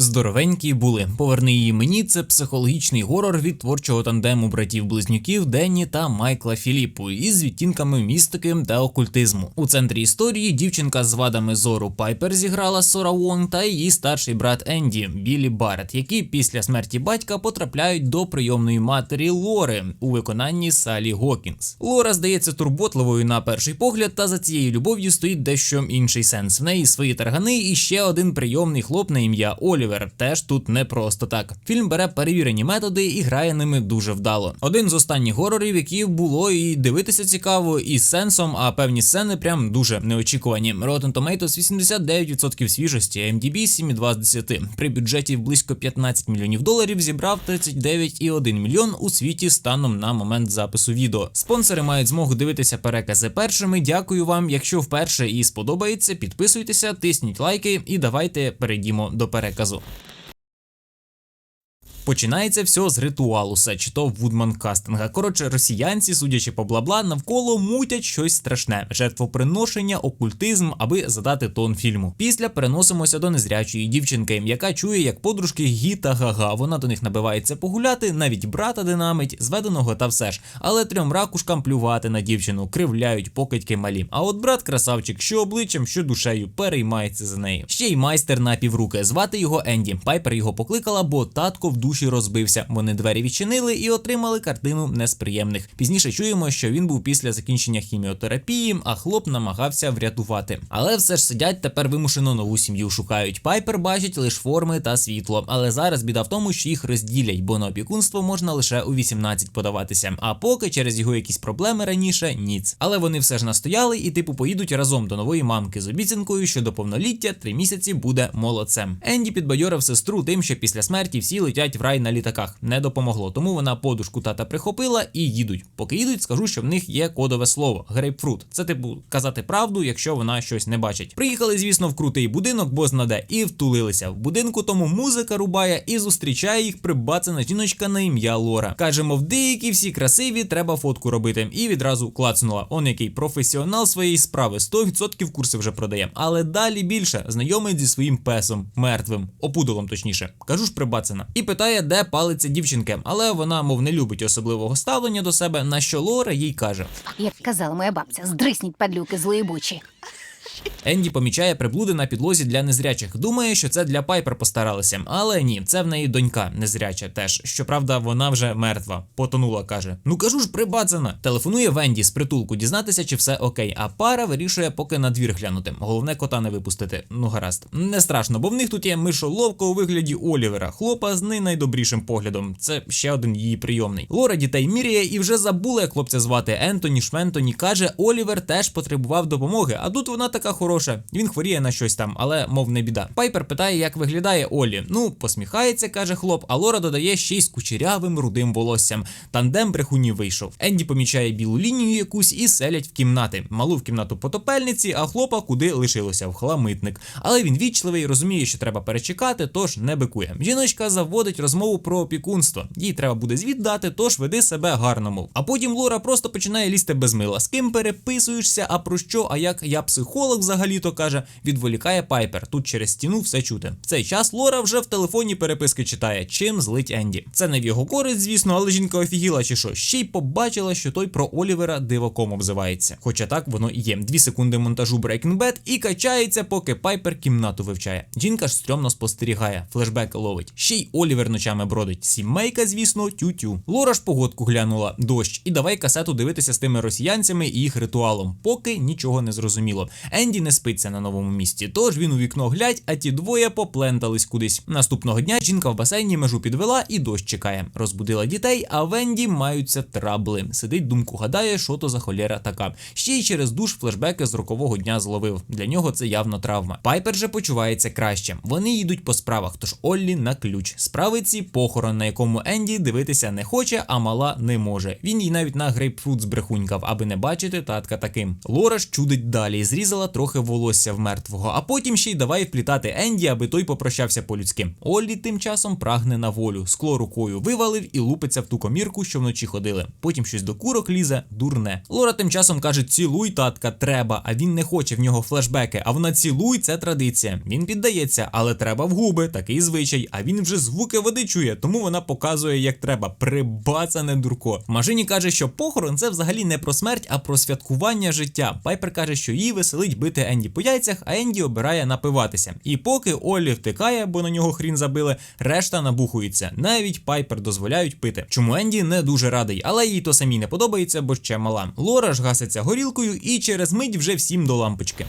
Здоровенькі були. Поверни її мені. Це психологічний горор від творчого тандему братів-близнюків Денні та Майкла Філіппу із відтінками містики та окультизму. У центрі історії дівчинка з вадами зору Пайпер зіграла Сора Вонг та її старший брат Енді Білі Барретт, які після смерті батька потрапляють до прийомної матері Лори у виконанні Салі Гокінс. Лора здається турботливою на перший погляд, та за цією любов'ю стоїть дещо інший сенс. В неї свої таргани і ще один прийомний хлоп на ім'я Олівер. Теж тут не просто так. Фільм бере перевірені методи і грає ними дуже вдало. Один з останніх горорів, які було і дивитися цікаво, і з сенсом, а певні сцени прям дуже неочікувані. Rotten Tomatoes 89% свіжості, MDB 7,2 з 10. При бюджеті близько 15 мільйонів доларів зібрав 39,1 мільйон у світі станом на момент запису відео. Спонсори мають змогу дивитися перекази першими. Дякую вам. Якщо вперше і сподобається, підписуйтеся, тисніть лайки і давайте перейдімо до переказу. oldu. Починається все з ритуалу, чи то Вудман кастинга. Коротше, росіянці, судячи по бла-бла, навколо мутять щось страшне: жертвоприношення, окультизм, аби задати тон фільму. Після переносимося до незрячої дівчинки, яка чує, як подружки гі та гага. Вона до них набивається погуляти, навіть брата динамить, зведеного та все ж. Але трьом ракушкам плювати на дівчину, кривляють покидьки малі. А от брат красавчик, що обличчям, що душею, переймається за нею. Ще й майстер на півруки. Звати його Енді. Пайпер його покликала, бо татко в душі розбився. Вони двері відчинили і отримали картину несприємних. Пізніше чуємо, що він був після закінчення хіміотерапії, а хлоп намагався врятувати. Але все ж сидять тепер вимушено нову сім'ю шукають. Пайпер бачить лише форми та світло. Але зараз біда в тому, що їх розділять, бо на опікунство можна лише у 18 подаватися. А поки через його якісь проблеми раніше ніц. Але вони все ж настояли і типу поїдуть разом до нової мамки з обіцянкою, що до повноліття три місяці буде молодцем. Енді підбадьорив сестру тим, що після смерті всі летять в рай на літаках. Не допомогло, тому вона подушку тата прихопила і їдуть. Поки їдуть, скажу, що в них є кодове слово грейпфрут. Це типу казати правду, якщо вона щось не бачить. Приїхали, звісно, в крутий будинок, бо знаде, і втулилися. В будинку тому музика рубає і зустрічає їх прибацана жіночка на ім'я Лора. Каже, мов деякі всі красиві, треба фотку робити. І відразу клацнула. Он який професіонал своєї справи, 100% курси вже продає. Але далі більше знайомить зі своїм песом, мертвим, опудолом, точніше. Кажу ж прибацана. І питає, де палиться дівчинки, але вона, мов не любить особливого ставлення до себе, на що Лора їй каже. Як казала моя бабця, здрисніть падлюки злої бучі. Енді помічає приблуди на підлозі для незрячих. Думає, що це для Пайпер постаралися, але ні, це в неї донька незряча теж. Щоправда, вона вже мертва. Потонула, каже. Ну кажу ж, прибацана. Телефонує Венді з притулку, дізнатися, чи все окей. А пара вирішує поки на двір глянути. Головне кота не випустити. Ну гаразд. Не страшно, бо в них тут є мишоловка у вигляді Олівера, хлопа з не найдобрішим поглядом. Це ще один її прийомний. Лора дітей міряє і вже забула, як хлопця звати Ентоні Шментоні. Каже, Олівер теж потребував допомоги, а тут вона така хороша. Він хворіє на щось там, але мов не біда. Пайпер питає, як виглядає Олі. Ну, посміхається, каже хлоп, а Лора додає ще й з кучерявим рудим волоссям. Тандем брехунів вийшов. Енді помічає білу лінію якусь і селять в кімнати. Малу в кімнату потопельниці, а хлопа куди лишилося в хламитник. Але він вічливий, розуміє, що треба перечекати, тож не бикує. Жіночка заводить розмову про опікунство. Їй треба буде звіт дати, тож веди себе гарно, мов. А потім Лора просто починає лізти без мила. З ким переписуєшся, а про що? А як я психолог взагалі-то каже, відволікає Пайпер. Тут через стіну все чути. В цей час Лора вже в телефоні переписки читає, чим злить Енді. Це не в його користь, звісно, але жінка офігіла чи що. Ще й побачила, що той про Олівера диваком обзивається. Хоча так воно і є. Дві секунди монтажу Breaking Bad і качається, поки Пайпер кімнату вивчає. Жінка ж стрьомно спостерігає, флешбек ловить. Ще й Олівер ночами бродить. Сімейка, звісно, тютю. Лора ж погодку глянула, дощ, і давай касету дивитися з тими росіянцями і їх ритуалом, поки нічого не зрозуміло. Енді не спиться на новому місці, тож він у вікно глядь, а ті двоє поплентались кудись. Наступного дня жінка в басейні межу підвела і дощ чекає. Розбудила дітей, а в Енді маються трабли. Сидить думку, гадає, що то за холєра така. Ще й через душ флешбеки з рокового дня зловив. Для нього це явно травма. Пайпер же почувається краще. Вони їдуть по справах, тож Оллі на ключ. Справиці похорон, на якому Енді дивитися не хоче, а мала не може. Він їй навіть на грейпфрут збрехунькав, аби не бачити татка таким. Лора ж чудить далі, зрізала трохи волосся в мертвого, а потім ще й давай вплітати Енді, аби той попрощався по-людськи. Оллі тим часом прагне на волю, скло рукою вивалив і лупиться в ту комірку, що вночі ходили. Потім щось до курок лізе, дурне. Лора тим часом каже: цілуй, татка, треба, а він не хоче в нього флешбеки. А вона цілуй, це традиція. Він піддається, але треба в губи, такий звичай. А він вже звуки води чує, тому вона показує, як треба. Прибацане дурко. В машині каже, що похорон це взагалі не про смерть, а про святкування життя. Пайпер каже, що її веселить бити Енді по яйцях, а Енді обирає напиватися. І поки Оллі втикає, бо на нього хрін забили, решта набухується. Навіть Пайпер дозволяють пити. Чому Енді не дуже радий, але їй то самій не подобається, бо ще мала. Лора ж гаситься горілкою і через мить вже всім до лампочки.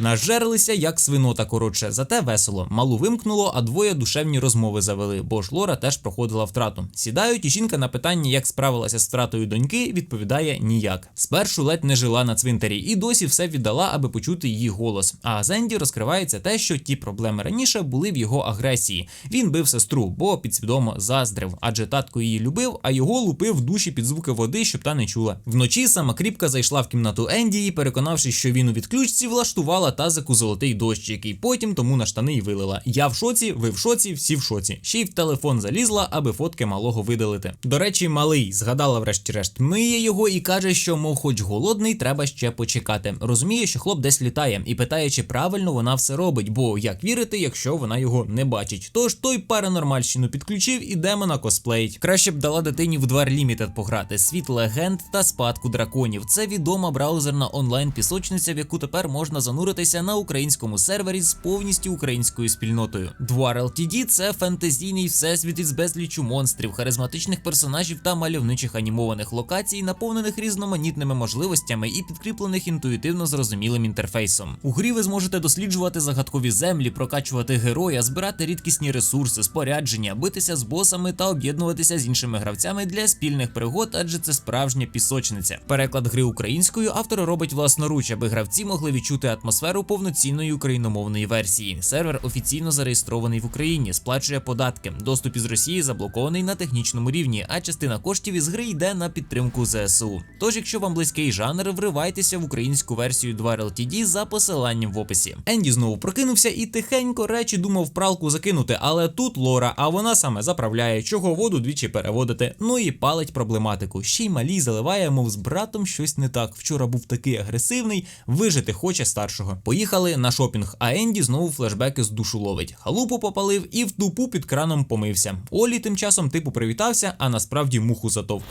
Нажерлися як свинота коротше, зате весело. Малу вимкнуло, а двоє душевні розмови завели, бо ж Лора теж проходила втрату. Сідають, і жінка на питання, як справилася з втратою доньки, відповідає ніяк. Спершу ледь не жила на цвинтарі і досі все віддала, аби почути її голос. А з Енді розкривається те, що ті проблеми раніше були в його агресії. Він бив сестру, бо підсвідомо заздрив, адже татко її любив, а його лупив в душі під звуки води, щоб та не чула. Вночі сама кріпка зайшла в кімнату Енді і, переконавшись, що він у відключці, влаштувала тазику золотий дощ, який потім тому на штани й вилила. Я в шоці, ви в шоці, всі в шоці. Ще й в телефон залізла, аби фотки малого видалити. До речі, малий згадала врешті-решт, миє його і каже, що, мов, хоч голодний, треба ще почекати. Розуміє, що хлоп десь літає, і питає, чи правильно вона все робить, бо як вірити, якщо вона його не бачить. Тож той паранормальщину підключив і демона косплеїть. Краще б дала дитині в Двар Лімітед пограти. Світ легенд та спадку драконів. Це відома браузерна онлайн-пісочниця, в яку тепер можна зануритися на українському сервері з повністю українською спільнотою. Двар LTD – це фентезійний всесвіт із безлічу монстрів, харизматичних персонажів та мальовничих анімованих локацій, наповнених різноманітними можливостями і підкріплених інтуїтивно зрозумілим інтерфейсом. У грі ви зможете досліджувати загадкові землі, прокачувати героя, збирати рідкісні ресурси, спорядження, битися з босами та об'єднуватися з іншими гравцями для спільних пригод, адже це справжня пісочниця. Переклад гри українською автор робить власноруч, аби гравці могли відчути атмосферу повноцінної україномовної версії. Сервер офіційно зареєстрований в Україні, сплачує податки. Доступ із Росії заблокований на технічному рівні, а частина коштів із гри йде на підтримку ЗСУ. Тож, якщо вам близький жанр, вривайтеся в українську версію 2 LTD за посиланням в описі. Енді знову прокинувся і тихенько речі думав пралку закинути, але тут Лора, а вона саме заправляє, чого воду двічі переводити. Ну і палить проблематику. Ще й малій заливає, мов з братом щось не так. Вчора був такий агресивний, вижити хоче старшого. Поїхали на шопінг, а Енді знову флешбеки з душу ловить. Халупу попалив і в тупу під краном помився. Олі тим часом типу привітався, а насправді муху затовк.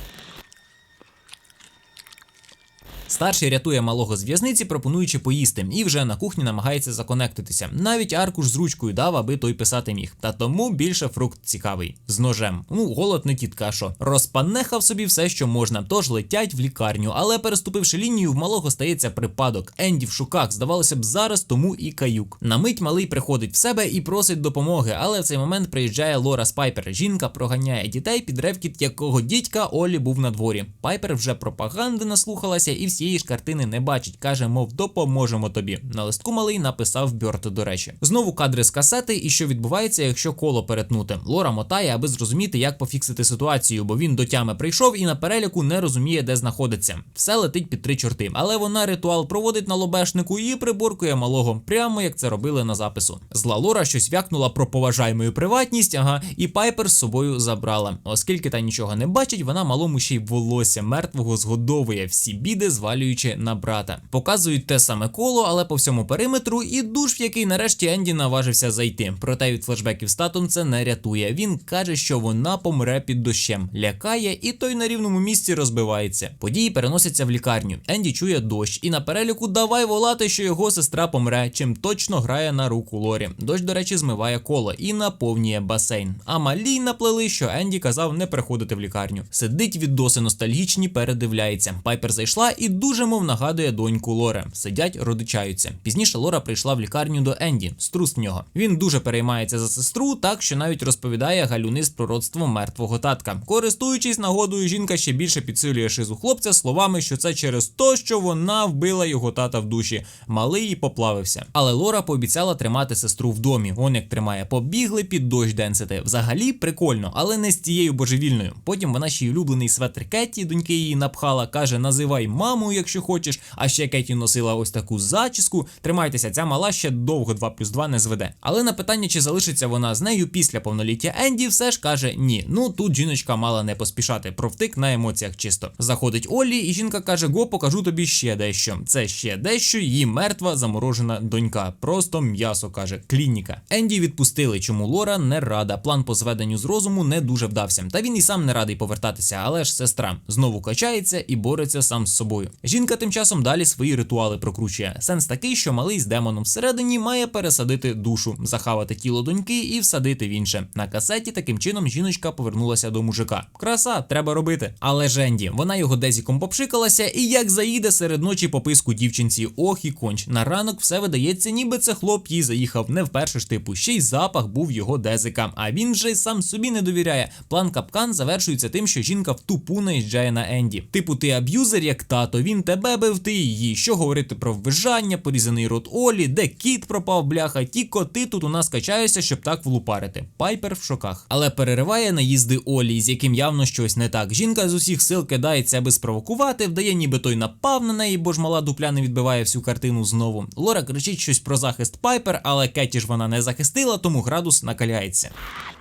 Старший рятує малого з в'язниці, пропонуючи поїсти, і вже на кухні намагається законектитися. Навіть аркуш з ручкою дав, аби той писати міг. Та тому більше фрукт цікавий з ножем. Ну, голод не тітка, що. Розпанехав собі все, що можна, тож летять в лікарню. Але переступивши лінію, в малого стається припадок. Енді в шуках, здавалося б, зараз тому і каюк. На мить малий приходить в себе і просить допомоги, але в цей момент приїжджає Лора з Пайпер. Жінка проганяє дітей під ревкіт, якого дідька Олі був на дворі. Пайпер вже пропаганди наслухалася і всієї ж картини не бачить. Каже, мов, допоможемо тобі. На листку малий написав Бьорт, до речі. Знову кадри з касети, і що відбувається, якщо коло перетнути. Лора мотає, аби зрозуміти, як пофіксити ситуацію, бо він до тями прийшов і на переляку не розуміє, де знаходиться. Все летить під три чорти. Але вона ритуал проводить на лобешнику і приборкує малого, прямо як це робили на запису. Зла Лора щось вякнула про поважаємою приватність, ага, і Пайпер з собою забрала. Оскільки та нічого не бачить, вона малому ще й волосся мертвого згодовує, всі біди звалюючи на брата. Показують те саме коло, але по всьому периметру, і душ, в який нарешті Енді наважився зайти. Проте від флешбеків з це не рятує. Він каже, що вона помре під дощем, лякає, і той на рівному місці розбивається. Події переносяться в лікарню. Енді чує дощ, і на переліку давай волати, що його сестра помре, чим точно грає на руку Лорі. Дощ, до речі, змиває коло і наповнює басейн. А малій наплели, що Енді казав не приходити в лікарню. Сидить відоси ностальгічні, передивляється. Пайпер зайшла і дуже мов нагадує доньку Лори. Сидять, родичаються. Пізніше Лора прийшла в лікарню до Енді, струс в нього. Він дуже переймається за сестру, так що навіть розповідає галюни з пророцтвом мертвого татка. Користуючись нагодою, жінка ще більше підсилює шизу хлопця словами, що це через те, що вона вбила його тата в душі. Малий і поплавився. Але Лора пообіцяла тримати сестру в домі. Он як тримає, побігли під дощ денсити. Взагалі прикольно, але не з тією божевільною. Потім вона ще й улюблений светр Кеті, доньки її напхала, каже: називай маму, якщо хочеш. А ще Кеті носила ось таку зачіску. Тримайтеся, ця мала ще довго 2 плюс 2 не зведе. Але на питання, чи залишиться вона з нею після повноліття Енді, все ж каже ні. Ну тут жіночка мала не поспішати. Провтик на емоціях чисто. Заходить Олі, і жінка каже: Го, покажу тобі ще дещо. Це ще дещо, її мертва заморожена донька. Просто м'ясо каже, клініка. Енді відпустили, чому Лора не рада. План по зведенню з розуму не дуже вдався. Та він і сам не радий повертатися, але ж сестра знову качається і бореться сам з собою. Жінка тим часом далі свої ритуали прокручує. Сенс такий, що малий з демоном всередині має пересадити душу, захавати тіло доньки і всадити в інше. На касеті таким чином жіночка повернулася до мужика. Краса, треба робити. Але Женді, вона його дезіком попшикалася, і як заїде серед ночі по писку дівчинці, ох і конч. На ранок все видається, ніби це хлоп їй заїхав не вперше ж типу. Ще й запах був його дезика. А він вже й сам собі не довіряє. План капкан завершується тим, що жінка в тупу наїжджає на Енді. Типу, ти аб'юзер, як тато, він тебе бив, ти її. Що говорити про ввижання, порізаний рот Олі, де кіт пропав, бляха, ті коти тут у нас качаються, щоб так влупарити. Пайпер в шоках. Але перериває наїзди Олі, з яким явно щось не так. Жінка з усіх сил кидається, аби спровокувати, вдає, ніби той напав на неї, бо ж мала дупля не відбиває всю картину знову. Лора кричить щось про захист Пайпер, але Кеті ж вона не захистила, тому градус накаляється.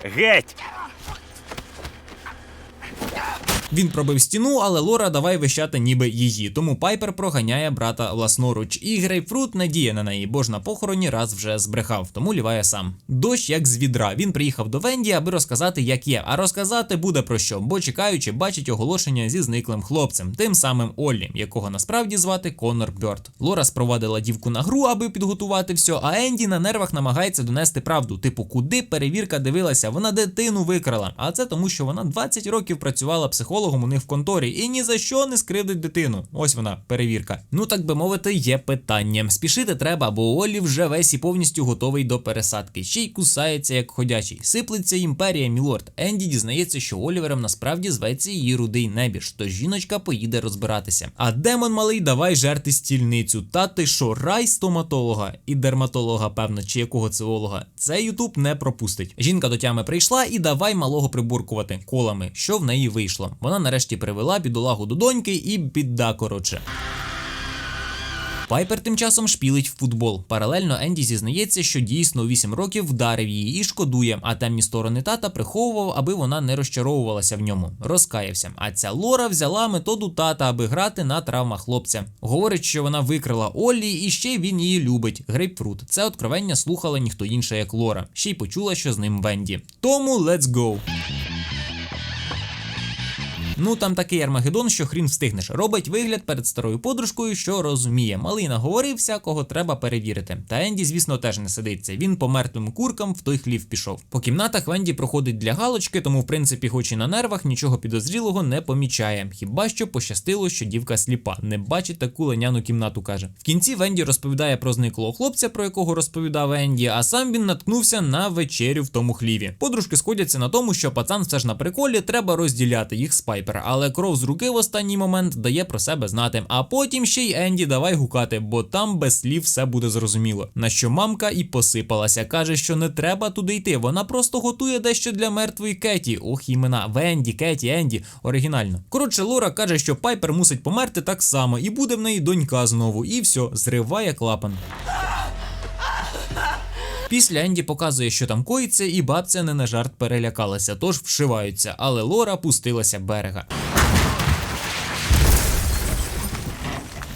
Геть! Він пробив стіну, але Лора давай вищати ніби її. Тому Пайпер проганяє брата власноруч. І грейпфрут надіє на неї, бо ж на похороні раз вже збрехав, тому ліває сам. Дощ як з відра. Він приїхав до Венді, аби розказати, як є. А розказати буде про що, бо чекаючи, бачить оголошення зі зниклим хлопцем, тим самим Оллі, якого насправді звати Конор Бьорд. Лора спровадила дівку на гру, аби підготувати все. А Енді на нервах намагається донести правду. Типу, куди перевірка дивилася? Вона дитину викрала. А це тому, що вона 20 років працювала психологом у них в конторі і ні за що не скривдить дитину. Ось вона, перевірка. Ну так би мовити, є питання. Спішити треба, бо Олі вже весь і повністю готовий до пересадки. Ще й кусається як ходячий. Сиплеться імперія, мілорд. Енді дізнається, що Олівером насправді зветься її рудий небіж, тож жіночка поїде розбиратися. А демон малий, давай жерти стільницю. Та ти що, рай стоматолога і дерматолога, певно, чи якого цеолога. Це Ютуб не пропустить. Жінка до тями прийшла і давай малого прибуркувати колами, що в неї вийшло. Вона нарешті привела бідолагу до доньки і біда коротше. Пайпер тим часом шпілить в футбол. Паралельно Енді зізнається, що дійсно у 8 років вдарив її і шкодує, а темні сторони тата приховував, аби вона не розчаровувалася в ньому. Розкаявся. А ця Лора взяла методу тата, аби грати на травмах хлопця. Говорить, що вона викрила Оллі, і ще він її любить. Грейпфрут. Це откровення слухала ніхто інша, як Лора. Ще й почула, що з ним Венді. Тому let's go! Ну там такий Армагеддон, що хрін встигнеш. Робить вигляд перед старою подружкою, що розуміє. Малий наговорив всякого треба перевірити. Та Енді, звісно, теж не сидиться. Він по мертвим куркам в той хлів пішов. По кімнатах Венді проходить для галочки, тому в принципі, хоч і на нервах, нічого підозрілого не помічає. Хіба що пощастило, що дівка сліпа, не бачить таку леняну кімнату, каже. В кінці Венді розповідає про зниклого хлопця, про якого розповідав Енді, а сам він наткнувся на вечерю в тому хліві. Подружки сходяться на тому, що пацан все ж на приколі, треба розділяти їх з Пайпер, але кров з руки в останній момент дає про себе знати. А потім ще й Енді давай гукати, бо там без слів все буде зрозуміло. На що мамка і посипалася, каже, що не треба туди йти. Вона просто готує дещо для мертвої Кеті. Ох, імена Венді, Кеті, Енді. Оригінально. Коротше, Лора каже, що Пайпер мусить померти так само, і буде в неї донька знову. І все, зриває клапан. Після Енді показує, що там коїться, і бабця не на жарт перелякалася, тож вшиваються, але Лора пустилася берега.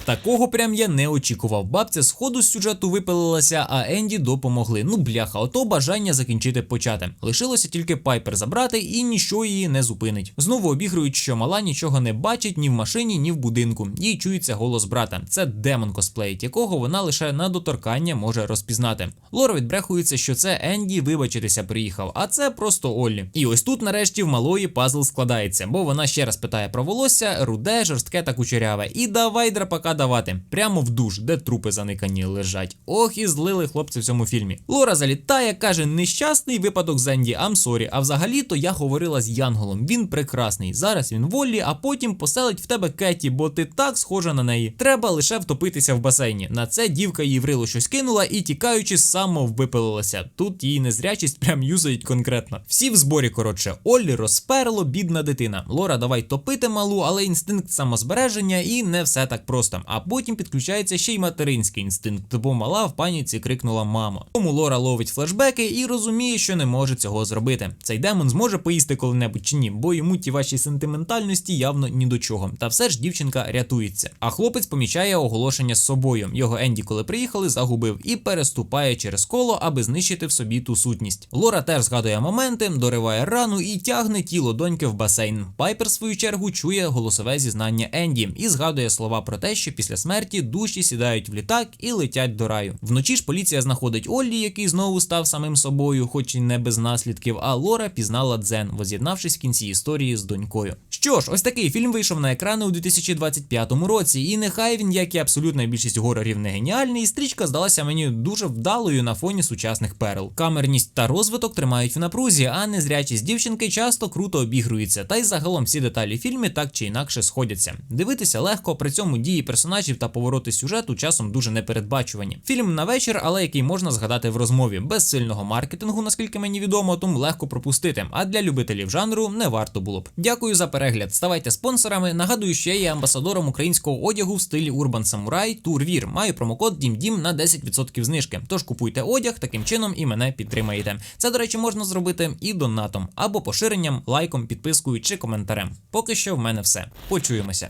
Такого прям я не очікував. Бабця з ходу з сюжету випилилася, а Енді допомогли. Ну бляха, ото бажання закінчити почати. Лишилося тільки Пайпер забрати, і ніщо її не зупинить. Знову обігрують, що мала нічого не бачить ні в машині, ні в будинку. Їй чується голос брата. Це демон косплеїть, якого вона лише на доторкання може розпізнати. Лора відбрехується, що це Енді вибачитися приїхав, а це просто Оллі. І ось тут, нарешті, в малої пазл складається, бо вона ще раз питає про волосся, руде, жорстке та кучеряве. І давай драпака давати. Прямо в душ, де трупи заникані лежать. Ох, і злили хлопці в цьому фільмі. Лора залітає, каже: нещасний випадок з Енді, I'm sorry. А взагалі-то я говорила з Янголом. Він прекрасний. Зараз він в Оллі, а потім поселить в тебе Кеті, бо ти так схожа на неї. Треба лише втопитися в басейні. На це дівка їй в рило щось кинула і тікаючи самоввипилилася. Тут її незрячість прям юзають конкретно. Всі в зборі, коротше, Оллі розперло, бідна дитина. Лора, давай топити малу, але інстинкт самозбереження і не все так просто. А потім підключається ще й материнський інстинкт, бо мала в паніці крикнула мамо. Тому Лора ловить флешбеки і розуміє, що не може цього зробити. Цей демон зможе поїсти коли-небудь чи ні, бо йому ті ваші сентиментальності явно ні до чого. Та все ж дівчинка рятується. А хлопець помічає оголошення з собою. Його Енді, коли приїхали, загубив і переступає через коло, аби знищити в собі ту сутність. Лора теж згадує моменти, дориває рану і тягне тіло доньки в басейн. Пайпер, в свою чергу, чує голосове зізнання Енді і згадує слова про те, що після смерті душі сідають в літак і летять до раю. Вночі ж поліція знаходить Оллі, який знову став самим собою, хоч і не без наслідків. А Лора пізнала Дзен, воз'єднавшись в кінці історії з донькою. Що ж, ось такий фільм вийшов на екрани у 2025 році, і нехай він, як і абсолютна більшість горорів, не геніальний, стрічка здалася мені дуже вдалою на фоні сучасних перл. Камерність та розвиток тримають в напрузі, а незрячість дівчинки часто круто обігрується, та й загалом всі деталі фільмі так чи інакше сходяться. Дивитися легко, при цьому дії персонажів та повороти сюжету часом дуже непередбачувані. Фільм на вечір, але який можна згадати в розмові, без сильного маркетингу, наскільки мені відомо, тому легко пропустити. А для любителів жанру не варто було б. Дякую за перегляд. Ставайте спонсорами. Нагадую, що я є амбасадором українського одягу в стилі Urban Samurai Турвір. Маю промокод DIMDIM на 10% знижки. Тож купуйте одяг, таким чином і мене підтримаєте. Це, до речі, можна зробити і донатом, або поширенням, лайком, підпискою чи коментарем. Поки що в мене все. Почуємося.